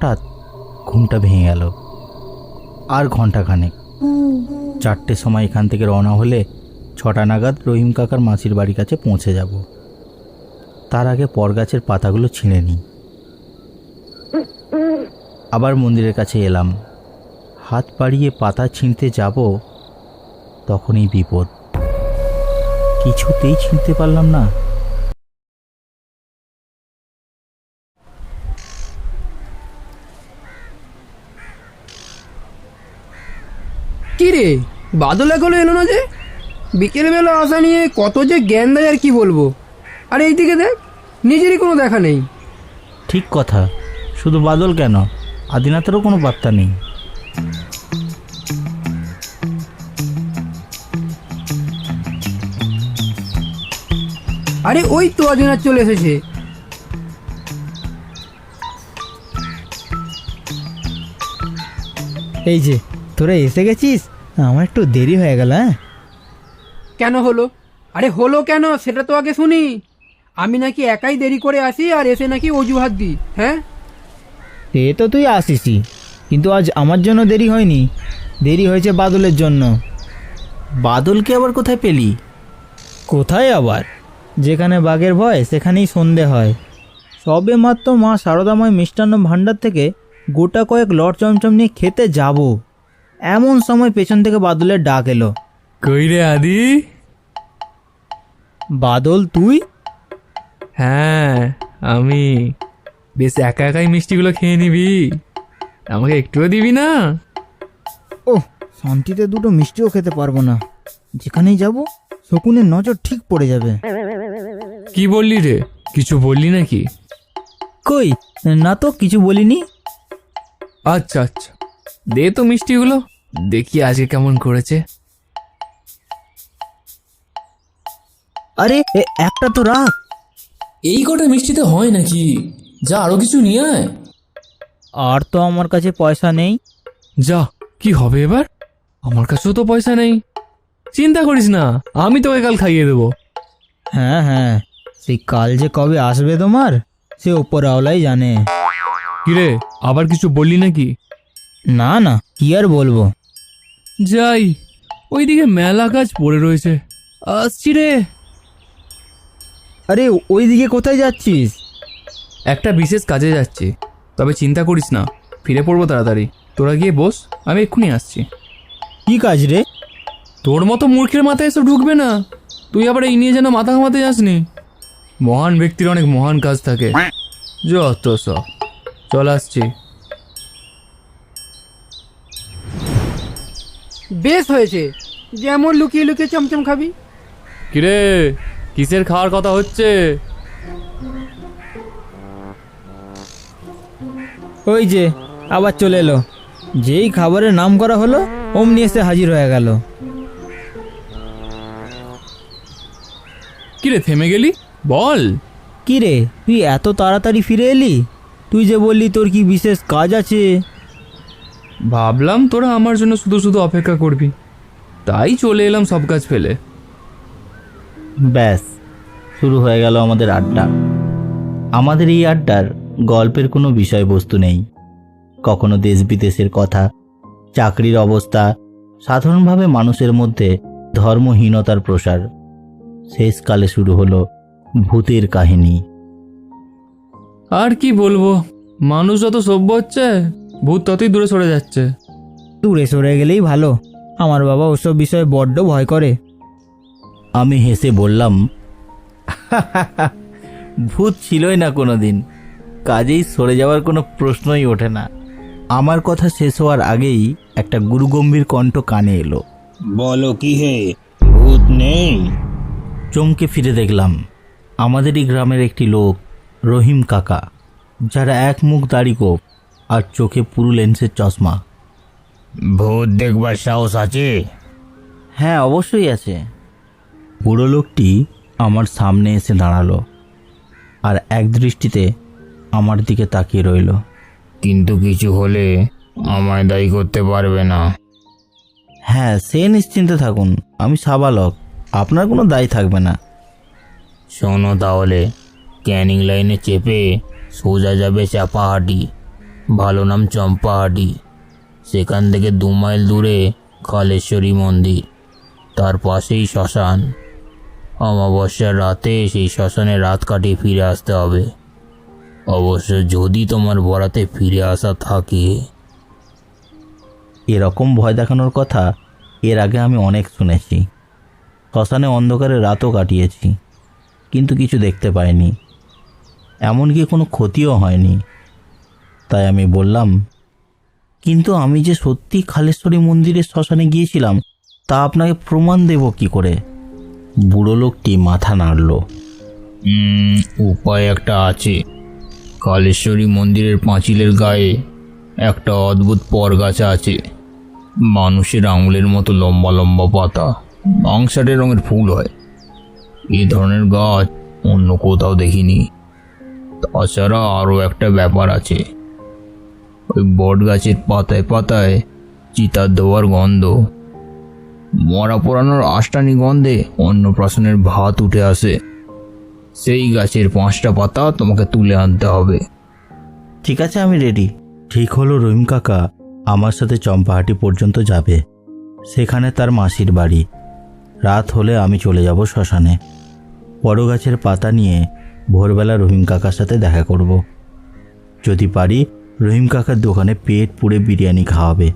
হঠাৎ ঘুমটা ভেঙে গেল। আর ঘন্টাখানেক চারটের সময় এখান থেকে রওনা হলে ছটা নাগাদ রহিম কাকার মাসির বাড়ির কাছে পৌঁছে যাব। তার আগে পরগাছের পাতাগুলো ছিঁড়ে নিই। আবার মন্দিরের কাছে এলাম। হাত পাড়িয়ে পাতা ছিঁড়তে যাব, তখনই বিপদ। কিছুতেই ছিঁড়তে পারলাম না। কি রে? বাদল এখনও এলো না যে? বিকেলবেলা আসা নিয়ে কত যে জ্ঞান দেয় আর কি বলব? আর এইদিকে দেখ নিজেরই কোনো দেখা নেই। ঠিক কথা। শুধু বাদল কেন? আদিনাথেরও কোনো বার্তা নেই। আরে ওই তো অজনার চলে এসেছে। এই যে তোরা এসে গেছিস? আমার একটু দেরি হয়ে গেল হ্যাঁ? কেন হলো? আরে হলো কেন? সেটা তো আগে শুনি। আমি নাকি একাই দেরি করে আসি আর এসে নাকি অজুহাত দিই হ্যাঁ? সে তো তুই আসিসই কিন্তু আজ আমার জন্য দেরি হয়নি। দেরি হয়েছে বাদলের জন্য। বাদলকে আবার কোথায় পেলি? কোথায় আবার? যেখানে বাঘের ভয় সেখানেই সন্ধে হয়। সবে মাত্র মা শারদাময় মিষ্টান্ন ভাণ্ডার থেকে গোটা কয়েক লট চমচম নিয়ে খেতে যাব। এমন সময় পেছন থেকে বাদলের ডাক এলো। কই রে আদি? বাদল তুই? হ্যাঁ আমি। বেশ একা একাই মিষ্টিগুলো খেয়ে নিবি। আমাকে একটুও দিবি না? ও শান্তিতে দুটো মিষ্টিও খেতে পারব না। যেখানেই যাব শকুনের নজর ঠিক পড়ে যাবে। কি বললি রে? কিছু বললি নাকি? কই? না তো কিছু বলিনি। আচ্ছা আচ্ছা। দে তো মিষ্টিগুলো। দেখি আজকে কেমন করেছে। আরে এ একটা তো রাখ। এই কটা মিষ্টিতে হয় নাকি? যা আরও কিছু নিয়ে আয়। আর তো আমার কাছে পয়সা নেই। যা কি হবে এবার? আমার কাছেও তো পয়সা নেই। চিন্তা করিস না আমি তোকে কাল খাইয়ে দেবো। হ্যাঁ হ্যাঁ সেই কাল যে কবে আসবে তোমার সে ওপরওয়ালাই জানে। কিরে আবার কিছু বললি নাকি? না না কি আর বলব? যাই ওইদিকে মেলা কাজ পড়ে রয়েছে। আসছি রে। আরে ওইদিকে কোথায় যাচ্ছিস? একটা বিশেষ কাজে যাচ্ছি তবে চিন্তা করিস না ফিরে পড়ব তাড়াতাড়ি। তোরা গিয়ে বস আমি এক্ষুনি আসছি। কি কাজ রে? তোর মতো মূর্খের মাথায় এসব ঢুকবে না। তুই আবার এই নিয়ে যেন মাথা ঘামাতে যাসনি? মহান ব্যক্তির অনেক মহান কাজ থাকে। যত সব। চল আসছি। বেশ হয়েছে। যেমন লুকিয়ে লুকিয়ে চমচম খাবি। কিরে কিসের খাওয়ার কথা হচ্ছে? ওই যে আবার চলে এলো। যেই খাবারের নাম করা হলো অমনি এসে হাজির হয়ে গেল। কিরে থেমে গেলি? বল। কি রে তুই এত তাড়াতাড়ি ফিরে এলি? তুই যে বললি তোর কি বিশেষ কাজ আছে? ভাবলাম তোরা আমার জন্য শুধু শুধু অপেক্ষা করবি। তাই চলে এলাম সব কাজ ফেলে। ব্যাস শুরু হয়ে গেল আমাদের আড্ডা। আমাদের এই আড্ডার গল্পের কোনো বিষয়বস্তু নেই। কখনো দেশ বিদেশের কথা চাকরির অবস্থা সাধারণভাবে মানুষের মধ্যে ধর্মহীনতার প্রসার। শেষকালে শুরু হলো ভূতের কাহিনী। আর কি বলব মানুষ যত সভ্য হচ্ছে ভূত ততই দূরে সরে যাচ্ছে। দূরে সরে গেলেই ভালো। আমার বাবা ওসব বিষয়ে বড্ড ভয় করে। আমি হেসে বললাম ভূত ছিলই না কোনো দিন কাজেই সরে যাওয়ার কোনো প্রশ্নই ওঠে না। আমার কথা শেষ হওয়ার আগেই একটা গুরুগম্ভীর কণ্ঠ কানে এলো। বলো কি হে ভূত নেই? চমকে ফিরে দেখলাম আমাদেরই গ্রামের একটি লোক রহিম কাকা যারা এক মুখ দাড়ি কোপ আর চোখে পুরু লেন্সের চশমা। ভূত দেখবার সাহস আছে? হ্যাঁ অবশ্যই আছে। বুড়ো লোকটি আমার সামনে এসে দাঁড়াল আর এক দৃষ্টিতে আমার দিকে তাকিয়ে রইল। কিন্তু কিছু হলে আমায় দায়ী করতে পারবে না। হ্যাঁ সে নিশ্চিন্তে থাকুন আমি সাবালক আপনার কোনো দায় থাকবে না। শোনো তাহলে ক্যানিং লাইনে চেপে সোজা যাবে চাপাহাটি। ভালো নাম চম্পাহাটি। সেখান থেকে দু মাইল দূরে কালেশ্বরী মন্দির, তার পাশেই শ্মশান। অমাবস্যার রাতে সেই শ্মশানে রাত কাটিয়ে ফিরে আসতে হবে। অবশ্য যদি তোমার বরাতে ফিরে আসা থাকে। এরকম ভয় দেখানোর কথা এর আগে আমি অনেক শুনেছি। শ্মশানে অন্ধকারে রাতও কাটিয়েছি, কিন্তু কিছু দেখতে পাইনি। এমনকি কোনো ক্ষতিও হয়নি। তাই আমি বললাম, কিন্তু আমি যে সত্যি খালেশ্বরী মন্দিরের শ্মশানে গিয়েছিলাম, তা আপনাকে প্রমাণ দেব কি করে? বুড়ো লোকটি মাথা নাড়ল। উপায় একটা আছে। কালেশ্বরী মন্দিরের পাঁচিলের গায়ে একটা অদ্ভুত পরগাছা আছে। মানুষের আঙুলের মতো লম্বা লম্বা পাতা আংশাটে রঙের ফুল হয়। এই ধরনের গাছ অন্য কোথাও দেখিনি। তাছাড়া আরও একটা ব্যাপার আছে। ওই বট গাছের পাতায় পাতায় চিতার ধোয়ার গন্ধ। মরা পোড়ানোর আষ্টানি গন্ধে অন্নপ্রাশনের ভাত উঠে আসে। সেই গাছের পাঁচটা পাতা তোমাকে তুলে আনতে হবে। ঠিক আছে, আমি রেডি ঠিক হলো রহিম কাকা। আমার সাথে চম্পাহাটি পর্যন্ত যাবে। সেখানে তার মাসির বাড়ি। রাত হলে আমি চলে যাব শ্মশানে। বড় গাছের পাতা নিয়ে ভোরবেলা রহিম কাকার সাথে দেখা করব। যদি পারি রহিম কাকার দোকানে পেট পুড়ে বিরিয়ানি খাওয়াবে।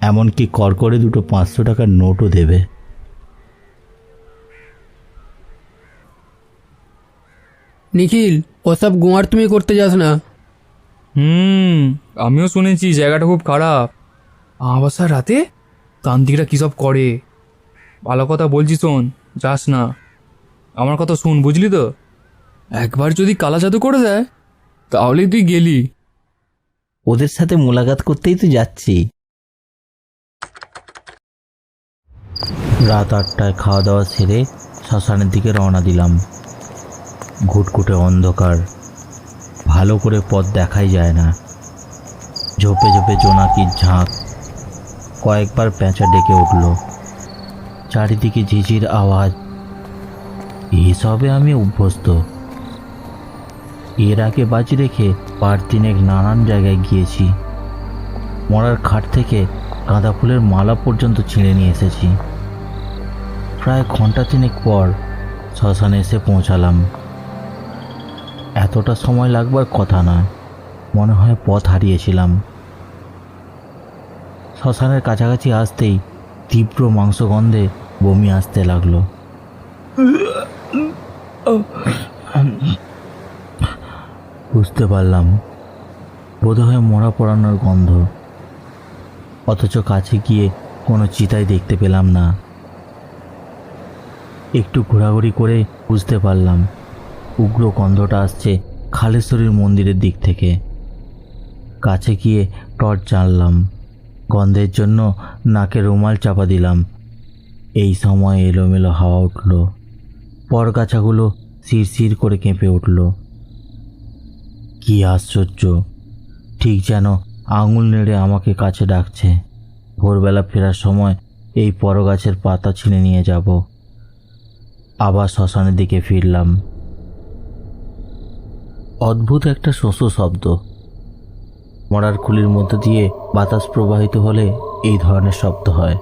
এমনকি কর করে দুটো পাঁচশো টাকার নোটও দেবে। নিখিল ওসব গোয়ার তুমি করতে যাস না। হুম আমিও শুনেছি জায়গাটা খুব খারাপ। আমাবাসার রাতে? তান্ত্রিকরা কী সব করে? ভালো কথা বলছি শোন যাস না। আমার কথা শুন বুঝলি তো? একবার যদি কালা জাদু করে দেয় তাহলেই তুই গেলি। ওদের সাথে মোলাকাত করতেই তো যাচ্ছি। রাত আটটায় খাওয়া দাওয়া সেরে শ্মশানের দিকে রওনা দিলাম। ঘুটঘুটে অন্ধকার। ভালো করে পথ দেখাই যায় না। ঝোপে ঝোপে জোনাকির ঝাঁক। কয়েকবার পেঁচা ডেকে উঠল। চারিদিকে ঝিঝির আওয়াজ। এসবে আমি অভ্যস্ত। এর আগে বাজি রেখে পার তিনেক নানান জায়গায় গিয়েছি। মরার খাট থেকে গাঁদা ফুলের মালা পর্যন্ত ছিঁড়ে নিয়ে এসেছি। প্রায় ঘণ্টা তিনেক পর শ্মশানে এসে পৌঁছালাম। এতটা সময় লাগবার কথা না মনে হয় পথ হারিয়েছিলাম। শ্মশানের কাছাকাছি আসতেই তীব্র মাংসগন্ধে বমি আসতে লাগল। বুঝতে পারলাম। বোধহয় মরা পড়ানোর গন্ধ। অথচ কাছে গিয়ে কোনো চিতাই দেখতে পেলাম না। একটু ঘোরাঘুরি করে বুঝতে পারলাম, উগ্র গন্ধটা আসছে খালেশ্বরীর মন্দিরের দিক থেকে। কাছে গিয়ে টর্চ জানলাম, গন্ধের জন্য নাকে রুমাল চাপা দিলাম। এই সময় এলোমেলো হাওয়া উঠল। পরগাছাগুলো শিরশির করে কেঁপে উঠল। কি আশ্চর্য। ঠিক যেন আঙুল নেড়ে আমাকে কাছে ডাকছে। ভোরবেলা ফেরার সময় এই পরগাছের পাতা ছিঁড়ে নিয়ে যাব। আবার শ্মশানের দিকে ফিরলাম। অদ্ভুত একটা শোষ শব্দ। মরার খুলির মধ্য দিয়ে বাতাস প্রবাহিত হলে এই ধরনের শব্দ হয়।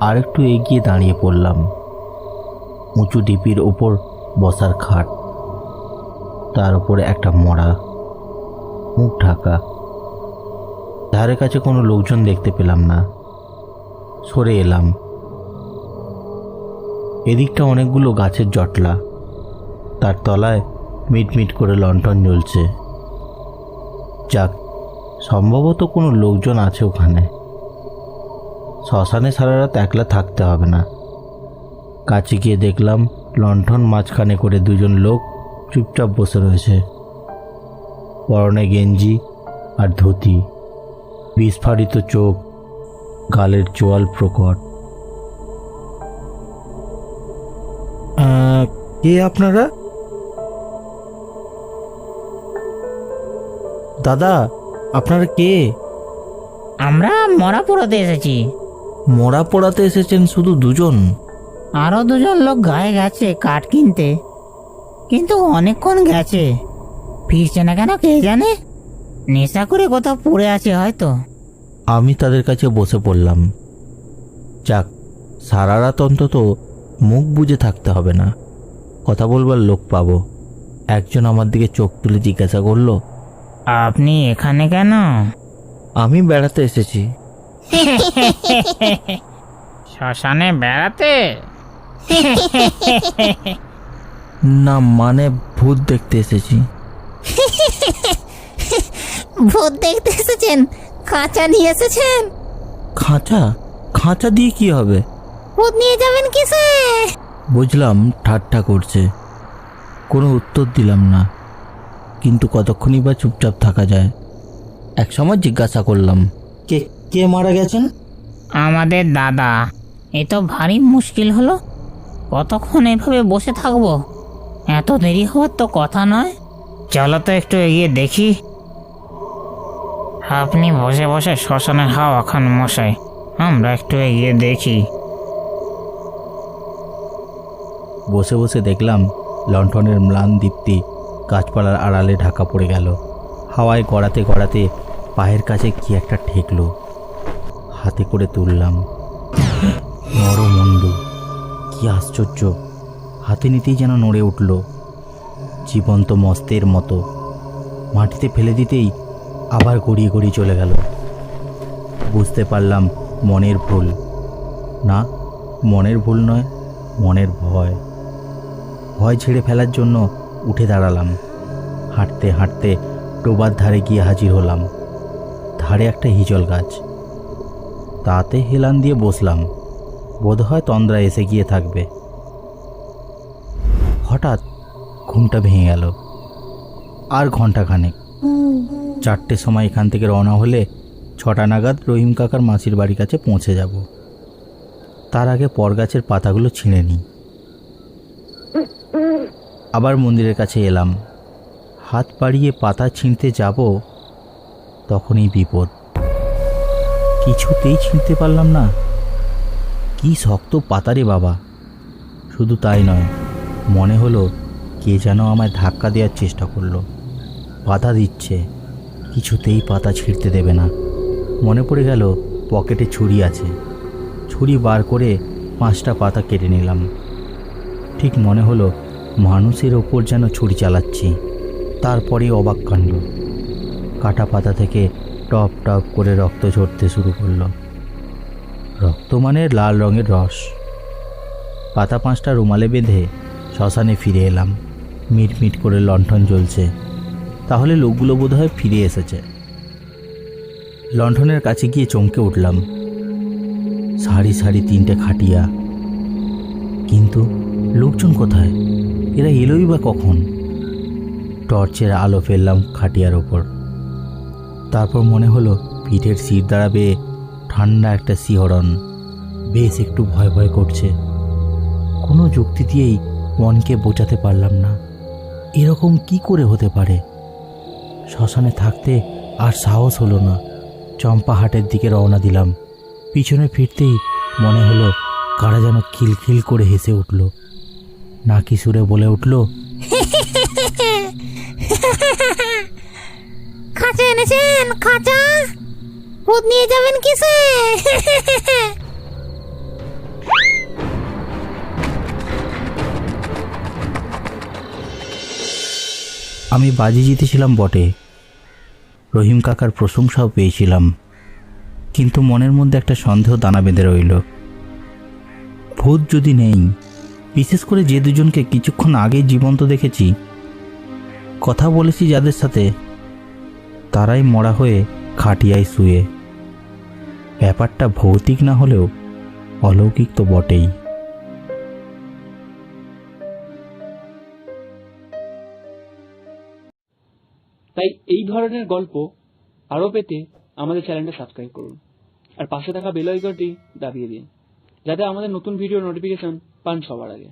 আরেকটু এগিয়ে দাঁড়িয়ে পড়লাম। উঁচু ডিপির ওপর বসার খাট। তার উপরে একটা মরা মুখ ঢাকা। ধারে কাছে কোনো লোকজন দেখতে পেলাম না। সরে এলাম। এদিকটা অনেকগুলো গাছের জটলা। তার তলায় মিটমিট করে লণ্ঠন জ্বলছে। যাক, সম্ভবত কোনো লোকজন আছে ওখানে। শ্মশানে সারা রাত একলা থাকতে হবে না। কাছে গিয়ে দেখলাম লণ্ঠন মাঝখানে করে দুজন লোক চুপচাপ বসে রয়েছে। পরনে গেঞ্জি আর ধুতি বিস্ফারিত চোখ গালের চোয়াল প্রকট। কে আপনারা? দাদা আপনারা কে? আমরা মরা পোড়াতে এসেছি। মরা পোড়াতে এসেছেন শুধু দুজন? আরও দুজন লোক গায়ে গেছে কাঠ কিনতে। কিন্তু অনেকক্ষণ গেছে। ফিরছে না কেন কে জানে? নেশা করে কোথাও পড়ে আছে হয়তো। আমি তাদের কাছে বসে পড়লাম। যাক সারা রাত অন্তত মুখ বুজে থাকতে হবে না। কথা বলবার লোক পাবো। একজন আমার দিকে চোখ তুলে জিজ্ঞাসা করল আপনি এখানে কেন? আমি বেড়াতে এসেছি। শ্মশানে বেড়াতে? না মানে ভূত দেখতে এসেছি। ভূত দেখতে এসেছেন? খাঁচা নিয়ে এসেছেন? খাঁচা? খাঁচা দিয়ে কি হবে? ভূত নিয়ে যাবেন কিসে? বুঝলাম ঠাট্টা করছে। কোনো উত্তর দিলাম না। কিন্তু কতক্ষণই বা চুপচাপ থাকা যায়। এক সময় জিজ্ঞাসা করলাম কে কে মারা গেছেন? আমাদের দাদা। এ তো ভারী মুশকিল হলো। কতক্ষণ এভাবে বসে থাকব? এত দেরি হওয়ার তো কথা নয়। চলো তো একটু এগিয়ে দেখি। আপনি বসে বসে শ্মশানের হাওয়া খান মশাই। আমরা একটু এগিয়ে দেখি। বসে বসে দেখলাম লণ্ঠনের ম্লান দীপ্তি গাছপালার আড়ালে ঢাকা পড়ে গেল। হাওয়ায় গড়াতে গড়াতে পায়ের কাছে কি একটা ঠেকলো। হাতে করে তুললাম। নরমন্ডু কি আশ্চর্য। হাতে নিতেই যেন নড়ে উঠল। জীবন্ত মস্তের মতো। মাটিতে ফেলে দিতেই আবার গড়িয়ে গড়িয়ে চলে গেল। বুঝতে পারলাম মনের ভুল। না, মনের ভুল নয়, মনের ভয়। ভয় ছেড়ে ফেলার জন্য উঠে দাঁড়ালাম। হাঁটতে হাঁটতে ডোবার ধারে গিয়ে হাজির হলাম। ধারে একটা হিজল গাছ। তাতে হেলান দিয়ে বসলাম। বোধহয় তন্দ্রা এসে গিয়ে থাকবে। হঠাৎ ঘুমটা ভেঙে গেল। আর ঘন্টাখানেক চারটের সময় এখান থেকে রওনা হলে ছটা নাগাদ রহিম কাকার মাসির বাড়ির কাছে পৌঁছে যাব। তার আগে পরগাছের পাতাগুলো ছিঁড়ে নিই। আবার মন্দিরের কাছে এলাম। হাত বাড়িয়ে পাতা ছিঁড়তে যাব তখনই বিপদ। কিছুতেই ছিঁড়তে পারলাম না। কি শক্ত পাতারে বাবা। শুধু তাই নয়। মনে হলো কে যেন আমায় ধাক্কা দেওয়ার চেষ্টা করল। বাধা দিচ্ছে। কিছুতেই পাতা ছিঁড়তে দেবে না। মনে পড়ে গেল পকেটে ছুরি আছে। ছুরি বার করে পাঁচটা পাতা কেটে নিলাম। ঠিক মনে হলো মানুষের ওপর যেন ছুরি চালাচ্ছি। তারপরে অবাক কাণ্ড। কাটা পাতা থেকে টপ টপ করে রক্ত ঝরতে শুরু করল। রক্ত মানে লাল রঙের রস। পাতা পাঁচটা রুমালে বেঁধে শ্মশানে ফিরে এলাম। মিট মিট করে লণ্ঠন জ্বলছে। তাহলে লোকগুলো বোধহয় ফিরে এসেছে। লণ্ঠনের কাছে গিয়ে চমকে উঠলাম। সারি সারি তিনটে খাটিয়া। কিন্তু লোকজন কোথায়? এরা এলোই বা কখন? টর্চের আলো ফেললাম খাটিয়ার ওপর। তারপর মনে হলো পিঠের শির দাঁড়াবে ঠান্ডা একটা শিহরণ। বেশ একটু ভয় ভয় করছে। কোনো যুক্তি দিয়েই মনকে বোঝাতে পারলাম না। এরকম কি করে হতে পারে? শ্মশানে থাকতে আর সাহস হলো না। চম্পাহাটের দিকে রওনা দিলাম। পিছনে ফিরতেই মনে হলো কারা যেন খিলখিল করে হেসে উঠল। নাকি সুরে বলে উঠল, খাঁচা এনেছেন, খাঁচা? নিয়ে যাবেন কিসে? আমি বাজি জিতেছিলাম বটে। রহিম কাকার প্রশংসাও পেয়েছিলাম। কিন্তু মনের মধ্যে একটা সন্দেহ দানা বেঁধে রইল। ভূত যদি নেই, বিশেষ করে যে দুজনকে কিছুক্ষণ আগে জীবন্ত দেখেছি, কথা বলেছি যাদের সাথে, তারাই মরা হয়ে খাটিয়ায় শুয়ে। ব্যাপারটা ভৌতিক না হলেও অলৌকিক তো বটেই। তাই এই ধরনের গল্প আরও পেতে আমাদের চ্যানেলটা সাবস্ক্রাইব করুন। আর পাশে থাকা বেল আইকনটি দাবিয়ে দিন, যাতে আমাদের নতুন ভিডিও নোটিফিকেশন পান সবার আগে।